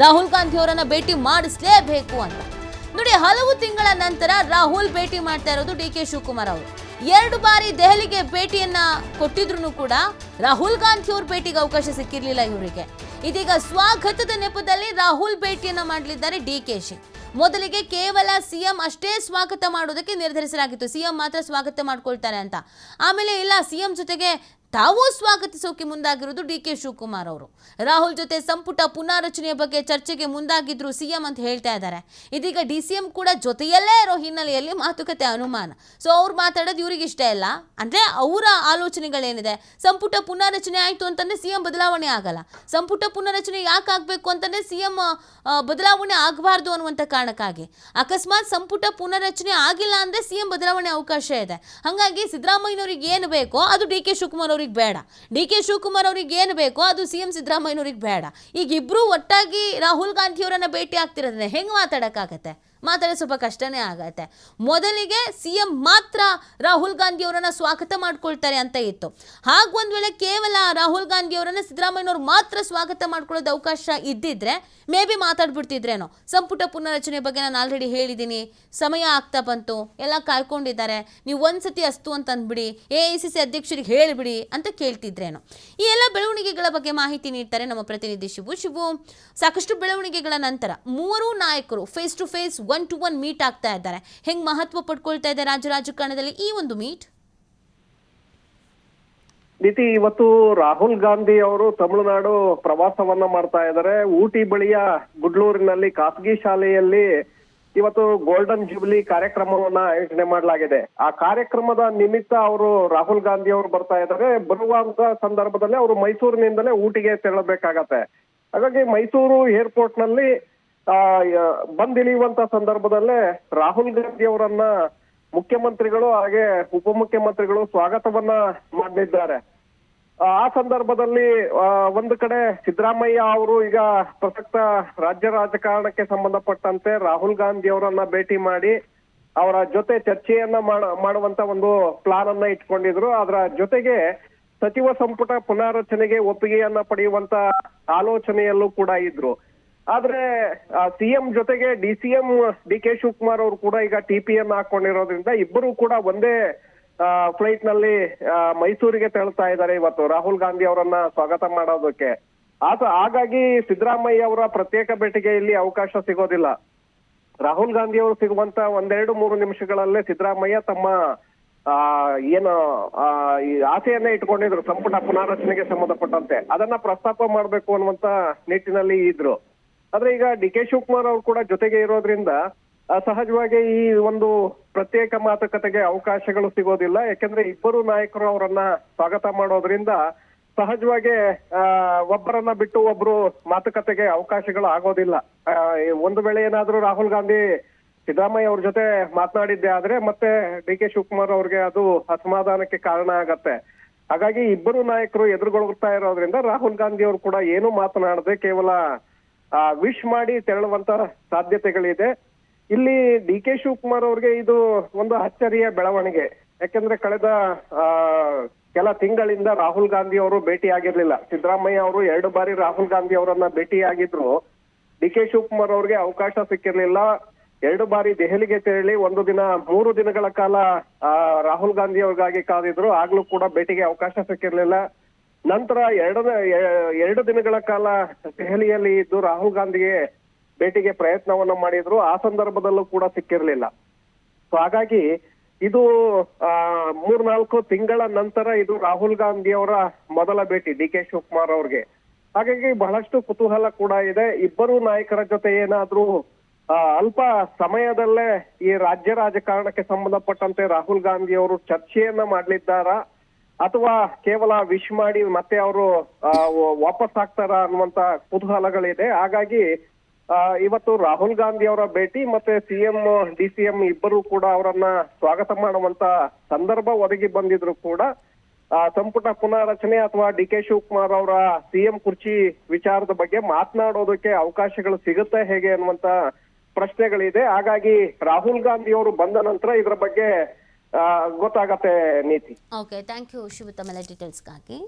ರಾಹುಲ್ ಗಾಂಧಿ ಅವರನ್ನ ಭೇಟಿ ಮಾಡಿಸಲೇಬೇಕು ಅಂತ. ನೋಡಿ, ಹಲವು ತಿಂಗಳ ನಂತರ ರಾಹುಲ್ ಭೇಟಿ ಮಾಡ್ತಾ ಇರೋದು ಡಿ ಕೆ ಶಿವಕುಮಾರ್ ಅವರು. ಎರಡು ಬಾರಿ ದೆಹಲಿಗೆ ಭೇಟಿಯನ್ನ ಕೊಟ್ಟಿದ್ರು ಕೂಡ ರಾಹುಲ್ ಗಾಂಧಿ ಅವ್ರ ಭೇಟಿಗೆ ಅವಕಾಶ ಸಿಕ್ಕಿರ್ಲಿಲ್ಲ ಇವರಿಗೆ. ಇದೀಗ ಸ್ವಾಗತದ ನೆಪದಲ್ಲಿ ರಾಹುಲ್ ಭೇಟಿಯನ್ನ ಮಾಡಲಿದ್ದಾರೆ ಡಿ ಕೆ ಶಿ. ಮೊದಲಿಗೆ ಕೇವಲ ಸಿಎಂ ಅಷ್ಟೇ ಸ್ವಾಗತ ಮಾಡೋದಕ್ಕೆ ನಿರ್ಧರಿಸಲಾಗಿತ್ತು. ಸಿಎಂ ಮಾತ್ರ ಸ್ವಾಗತ ಮಾಡ್ಕೊಳ್ತಾರೆ ಅಂತ. ಆಮೇಲೆ ಇಲ್ಲ, ಸಿಎಂ ಜೊತೆಗೆ ತಾವೂ ಸ್ವಾಗತಿಸೋಕೆ ಮುಂದಾಗಿರೋದು ಡಿ ಕೆ ಶಿವಕುಮಾರ್ ಅವರು. ರಾಹುಲ್ ಜೊತೆ ಸಂಪುಟ ಪುನಾರಚನೆಯ ಬಗ್ಗೆ ಚರ್ಚೆಗೆ ಮುಂದಾಗಿದ್ರು ಸಿಎಂ ಅಂತ ಹೇಳ್ತಾ ಇದ್ದಾರೆ. ಇದೀಗ ಡಿ ಸಿ ಎಂ ಕೂಡ ಜೊತೆಯಲ್ಲೇ ಇರೋ ಹಿನ್ನೆಲೆಯಲ್ಲಿ ಮಾತುಕತೆ ಅನುಮಾನ. ಸೊ ಅವ್ರು ಮಾತಾಡೋದು ಇವರಿಗೆ ಇಷ್ಟ ಇಲ್ಲ. ಅಂದ್ರೆ ಅವರ ಆಲೋಚನೆಗಳೇನಿದೆ? ಸಂಪುಟ ಪುನಾರಚನೆ ಆಯಿತು ಅಂತಂದ್ರೆ ಸಿಎಂ ಬದಲಾವಣೆ ಆಗಲ್ಲ. ಸಂಪುಟ ಪುನಾರಚನೆ ಯಾಕೆ ಆಗಬೇಕು ಅಂತಂದ್ರೆ ಸಿಎಂ ಬದಲಾವಣೆ ಆಗಬಾರ್ದು ಅನ್ನುವಂಥ ಕಾರಣಕ್ಕಾಗಿ. ಅಕಸ್ಮಾತ್ ಸಂಪುಟ ಪುನರಚನೆ ಆಗಿಲ್ಲ ಅಂದ್ರೆ ಸಿಎಂ ಬದಲಾವಣೆ ಅವಕಾಶ ಇದೆ. ಹಾಗಾಗಿ ಸಿದ್ದರಾಮಯ್ಯನವ್ರಿಗೆ ಏನು ಬೇಕೋ ಅದು ಡಿ ಕೆ ಶಿವಕುಮಾರ್ ಅವ್ರಿಗೆ ಬೇಡ. ಡಿ ಕೆ ಶಿವಕುಮಾರ್ ಅವ್ರಿಗೆ ಏನು ಬೇಕೋ ಅದು ಸಿ ಎಂ ಸಿದ್ದರಾಮಯ್ಯನವ್ರಿಗೆ ಬೇಡ. ಈಗ ಇಬ್ರು ಒಟ್ಟಾಗಿ ರಾಹುಲ್ ಗಾಂಧಿಯವರನ್ನು ಭೇಟಿ ಆಗ್ತಿರೋದನ್ನ ಹೆಂಗೆ ಮಾತಾಡೋಕ್ಕಾಗತ್ತೆ? ಮಾತಾಡೋದು ಸ್ವಲ್ಪ ಕಷ್ಟನೇ ಆಗತ್ತೆ. ಮೊದಲಿಗೆ ಸಿ ಎಂ ಮಾತ್ರ ರಾಹುಲ್ ಗಾಂಧಿ ಅವರನ್ನ ಸ್ವಾಗತ ಮಾಡ್ಕೊಳ್ತಾರೆ ಅಂತ ಇತ್ತು. ಹಾಗೆ ಒಂದ್ ವೇಳೆ ಕೇವಲ ರಾಹುಲ್ ಗಾಂಧಿ ಅವರನ್ನ ಮಾತ್ರ ಸ್ವಾಗತ ಮಾಡ್ಕೊಳ್ಳೋದು ಅವಕಾಶ ಇದ್ದಿದ್ರೆ ಮೇ ಬಿ ಮಾತಾಡ್ಬಿಡ್ತಿದ್ರೇನೋ. ಸಂಪುಟ ಪುನರಚನೆ ಬಗ್ಗೆ ನಾನು ಆಲ್ರೆಡಿ ಹೇಳಿದ್ದೀನಿ ಸಮಯ ಆಗ್ತಾ ಬಂತು. ಎಲ್ಲ ಕಾಯ್ಕೊಂಡಿದ್ದಾರೆ. ನೀವು ಒಂದ್ಸತಿ ಅಸ್ತು ಅಂತ ಅಂದ್ಬಿಡಿ. ಎ ಐ ಸಿ ಸಿ ಅಧ್ಯಕ್ಷರಿಗೆ ಹೇಳಿಬಿಡಿ ಅಂತ ಕೇಳ್ತಿದ್ರೇನೋ. ಈ ಎಲ್ಲ ಬೆಳವಣಿಗೆಗಳ ಬಗ್ಗೆ ಮಾಹಿತಿ ನೀಡ್ತಾರೆ ನಮ್ಮ ಪ್ರತಿನಿಧಿ ಶಿವು. ಶಿವು, ಸಾಕಷ್ಟು ಬೆಳವಣಿಗೆಗಳ ನಂತರ ಮೂರು ನಾಯಕರು face to face one to one meet ಆಗ್ತಾ ಇದ್ದಾರೆ. ಹೆಂಗ್ ಮಹತ್ವ ಪಡ್ಕೊಳ್ತಾ ಇದೆ ರಾಜ್ಯ ರಾಜಕಾರಣದಲ್ಲಿ ಈ ಒಂದು ಮೀಟ್ ನಿತಿ, ಇವತ್ತು ರಾಹುಲ್ ಗಾಂಧಿ ಅವರು ತಮಿಳುನಾಡು ಪ್ರವಾಸವನ್ನ ಮಾಡ್ತಾ ಇದ್ದಾರೆ. ಊಟಿ ಬಳಿಯ ಗುಡ್ಲೂರಿನಲ್ಲಿ ಖಾಸಗಿ ಶಾಲೆಯಲ್ಲಿ ಇವತ್ತು ಗೋಲ್ಡನ್ ಜುಬ್ಲಿ ಕಾರ್ಯಕ್ರಮವನ್ನ ಆಯೋಜನೆ ಮಾಡಲಾಗಿದೆ. ಆ ಕಾರ್ಯಕ್ರಮದ ನಿಮಿತ್ತ ಅವರು ರಾಹುಲ್ ಗಾಂಧಿ ಅವರು ಬರ್ತಾ ಇದ್ದಾರೆ. ಬರುವಂತ ಸಂದರ್ಭದಲ್ಲಿ ಅವರು ಮೈಸೂರಿನಿಂದಲೇ ಊಟಿಗೆ ತೆರಳಬೇಕಾಗತ್ತೆ. ಹಾಗಾಗಿ ಮೈಸೂರು ಏರ್ಪೋರ್ಟ್ನಲ್ಲಿ ಬಂದಿಳಿಯುವಂತ ಸಂದರ್ಭದಲ್ಲೇ ರಾಹುಲ್ ಗಾಂಧಿ ಅವರನ್ನ ಮುಖ್ಯಮಂತ್ರಿಗಳು ಹಾಗೆ ಉಪಮುಖ್ಯಮಂತ್ರಿಗಳು ಸ್ವಾಗತವನ್ನ ಮಾಡಲಿದ್ದಾರೆ ಆ ಆ ಸಂದರ್ಭದಲ್ಲಿ ಆ, ಒಂದು ಕಡೆ ಸಿದ್ದರಾಮಯ್ಯ ಅವರು ಈಗ ಪ್ರಸಕ್ತ ರಾಜ್ಯ ರಾಜಕಾರಣಕ್ಕೆ ಸಂಬಂಧಪಟ್ಟಂತೆ ರಾಹುಲ್ ಗಾಂಧಿ ಅವರನ್ನ ಭೇಟಿ ಮಾಡಿ ಅವರ ಜೊತೆ ಚರ್ಚೆಯನ್ನ ಮಾಡ- ಮಾಡುವಂತ ಒಂದು ಪ್ಲಾನ್ ಅನ್ನ ಇಟ್ಕೊಂಡಿದ್ರು. ಅದರ ಜೊತೆಗೆ ಸಚಿವ ಸಂಪುಟ ಪುನಾರಚನೆಗೆ ಒಪ್ಪಿಗೆಯನ್ನ ಪಡೆಯುವಂತ ಆಲೋಚನೆಯಲ್ಲೂ ಕೂಡ ಇದ್ರು. ಆದ್ರೆ ಸಿಎಂ ಜೊತೆಗೆ D C M D K Shivakumar ಅವರು ಕೂಡ ಈಗ ಟಿ ಪಿ ಅನ್ನ ಹಾಕೊಂಡಿರೋದ್ರಿಂದ ಇಬ್ಬರು ಕೂಡ ಒಂದೇ ಫ್ಲೈಟ್ನಲ್ಲಿ ಮೈಸೂರಿಗೆ ತೆರಳ್ತಾ ಇದ್ದಾರೆ ಇವತ್ತು. ರಾಹುಲ್ ಗಾಂಧಿ ಅವರನ್ನ ಸ್ವಾಗತ ಮಾಡೋದಕ್ಕೆ. ಆತ, ಹಾಗಾಗಿ ಸಿದ್ದರಾಮಯ್ಯ ಅವರ ಪ್ರತ್ಯೇಕ ಭೇಟಿಗೆ ಇಲ್ಲಿ ಅವಕಾಶ ಸಿಗೋದಿಲ್ಲ. ರಾಹುಲ್ ಗಾಂಧಿ ಅವರು ಸಿಗುವಂತ ಒಂದೆರಡು ಮೂರು ನಿಮಿಷಗಳಲ್ಲೇ ಸಿದ್ದರಾಮಯ್ಯ ತಮ್ಮ ಏನು ಆಸೆಯನ್ನ ಇಟ್ಕೊಂಡಿದ್ರು. ಸಂಪುಟ ಪುನಾರಚನೆಗೆ ಸಂಬಂಧಪಟ್ಟಂತೆ. ಅದನ್ನ ಪ್ರಸ್ತಾಪ ಮಾಡ್ಬೇಕು ಅನ್ನುವಂತ ನಿಟ್ಟಿನಲ್ಲಿ ಇದ್ರು. ಆದ್ರೆ ಈಗ ಡಿ ಕೆ ಶಿವಕುಮಾರ್ ಅವರು ಕೂಡ ಜೊತೆಗೆ ಇರೋದ್ರಿಂದ ಸಹಜವಾಗಿ ಈ ಒಂದು ಪ್ರತ್ಯೇಕ ಮಾತುಕತೆಗೆ ಅವಕಾಶಗಳು ಸಿಗೋದಿಲ್ಲ. ಯಾಕಂದ್ರೆ ಇಬ್ಬರು ನಾಯಕರು ಅವರನ್ನ ಸ್ವಾಗತ ಮಾಡೋದ್ರಿಂದ ಸಹಜವಾಗಿ ಒಬ್ಬರನ್ನ ಬಿಟ್ಟು ಒಬ್ರು ಮಾತುಕತೆಗೆ ಅವಕಾಶಗಳು ಆಗೋದಿಲ್ಲ. ಒಂದು ವೇಳೆ ಏನಾದ್ರೂ ರಾಹುಲ್ ಗಾಂಧಿ ಸಿದ್ದರಾಮಯ್ಯ ಅವ್ರ ಜೊತೆ ಮಾತನಾಡಿದ್ದೆ ಆದ್ರೆ ಮತ್ತೆ ಡಿ ಕೆ ಶಿವಕುಮಾರ್ ಅವ್ರಿಗೆ ಅದು ಅಸಮಾಧಾನಕ್ಕೆ ಕಾರಣ ಆಗತ್ತೆ. ಹಾಗಾಗಿ ಇಬ್ಬರು ನಾಯಕರು ಎದುರುಗೊಳ್ತಾ ಇರೋದ್ರಿಂದ ರಾಹುಲ್ ಗಾಂಧಿ ಅವರು ಕೂಡ ಏನು ಮಾತನಾಡದೆ ಕೇವಲ ವಿಶ್ ಮಾಡಿ ತೆರಳುವಂತ ಸಾಧ್ಯತೆಗಳಿದೆ. ಇಲ್ಲಿ ಡಿ ಕೆ ಶಿವಕುಮಾರ್ ಅವ್ರಿಗೆ ಇದು ಒಂದು ಅಚ್ಚರಿಯ ಬೆಳವಣಿಗೆ. ಯಾಕಂದ್ರೆ ಕಳೆದ ಕೆಲ ತಿಂಗಳಿಂದ ರಾಹುಲ್ ಗಾಂಧಿ ಅವರು ಭೇಟಿ ಆಗಿರ್ಲಿಲ್ಲ ಸಿದ್ದರಾಮಯ್ಯ ಅವರು ಎರಡು ಬಾರಿ ರಾಹುಲ್ ಗಾಂಧಿ ಅವರನ್ನ ಭೇಟಿಯಾಗಿದ್ರು. ಡಿ ಕೆ ಶಿವಕುಮಾರ್ ಅವ್ರಿಗೆ ಅವಕಾಶ ಸಿಕ್ಕಿರ್ಲಿಲ್ಲ. ಎರಡು ಬಾರಿ ದೆಹಲಿಗೆ ತೆರಳಿ ಒಂದು ದಿನ, ಮೂರು ದಿನಗಳ ಕಾಲ ರಾಹುಲ್ ಗಾಂಧಿ ಅವ್ರಿಗಾಗಿ ಕಾದಿದ್ರು. ಆಗ್ಲೂ ಕೂಡ ಭೇಟಿಗೆ ಅವಕಾಶ ಸಿಕ್ಕಿರ್ಲಿಲ್ಲ. ನಂತರ ಎರಡನೇ, ಎರಡು ದಿನಗಳ ಕಾಲ ದೆಹಲಿಯಲ್ಲಿ ಇದ್ದು ರಾಹುಲ್ ಗಾಂಧಿಗೆ ಭೇಟಿಗೆ ಪ್ರಯತ್ನವನ್ನ ಮಾಡಿದ್ರು. ಆ ಸಂದರ್ಭದಲ್ಲೂ ಕೂಡ ಸಿಕ್ಕಿರಲಿಲ್ಲ. ಸೊ ಹಾಗಾಗಿ ಇದು ಮೂರ್ನಾಲ್ಕು ತಿಂಗಳ ನಂತರ ಇದು ರಾಹುಲ್ ಗಾಂಧಿ ಅವರ ಮೊದಲ ಭೇಟಿ ಡಿ ಕೆ ಶಿವಕುಮಾರ್ ಅವ್ರಿಗೆ. ಹಾಗಾಗಿ ಬಹಳಷ್ಟು ಕುತೂಹಲ ಕೂಡ ಇದೆ. ಇಬ್ಬರು ನಾಯಕರ ಜೊತೆ ಏನಾದ್ರೂ ಅಲ್ಪ ಸಮಯದಲ್ಲೇ ಈ ರಾಜ್ಯ ರಾಜಕಾರಣಕ್ಕೆ ಸಂಬಂಧಪಟ್ಟಂತೆ ರಾಹುಲ್ ಗಾಂಧಿ ಅವರು ಚರ್ಚೆಯನ್ನ ಮಾಡ್ಲಿದ್ದಾರಾ? ಅಥವಾ ಕೇವಲ ವಿಶ್ ಮಾಡಿ ಮತ್ತೆ ಅವರು ವಾಪಸ್ ಆಗ್ತಾರ ಅನ್ನುವಂತ ಕುತೂಹಲಗಳಿದೆ. ಹಾಗಾಗಿ ಇವತ್ತು ರಾಹುಲ್ ಗಾಂಧಿ ಅವರ ಭೇಟಿ ಮತ್ತೆ ಸಿಎಂ ಡಿ ಸಿ ಎಂ ಇಬ್ಬರು ಕೂಡ ಅವರನ್ನ ಸ್ವಾಗತ ಮಾಡುವಂತ ಸಂದರ್ಭ ಒದಗಿ ಬಂದಿದ್ರು ಕೂಡ ಸಂಪುಟ ಪುನಾರಚನೆ ಅಥವಾ ಡಿ ಕೆ ಶಿವಕುಮಾರ್ ಅವರ ಸಿಎಂ ಕುರ್ಚಿ ವಿಚಾರದ ಬಗ್ಗೆ ಮಾತನಾಡೋದಕ್ಕೆ ಅವಕಾಶಗಳು ಸಿಗುತ್ತೆ ಹೇಗೆ ಅನ್ನುವಂತ ಪ್ರಶ್ನೆಗಳಿದೆ. ಹಾಗಾಗಿ ರಾಹುಲ್ ಗಾಂಧಿ ಅವರು ಬಂದ ನಂತರ ಇದರ ಬಗ್ಗೆ ಗೊತ್ತಾಗತ್ತೆ ನೀತಿ. ಓಕೆ ಥ್ಯಾಂಕ್ ಯು ಶಿವು ತಮ್ಮೆಲ್ಲ ಡೀಟೇಲ್ಸ್ಗಾಗಿ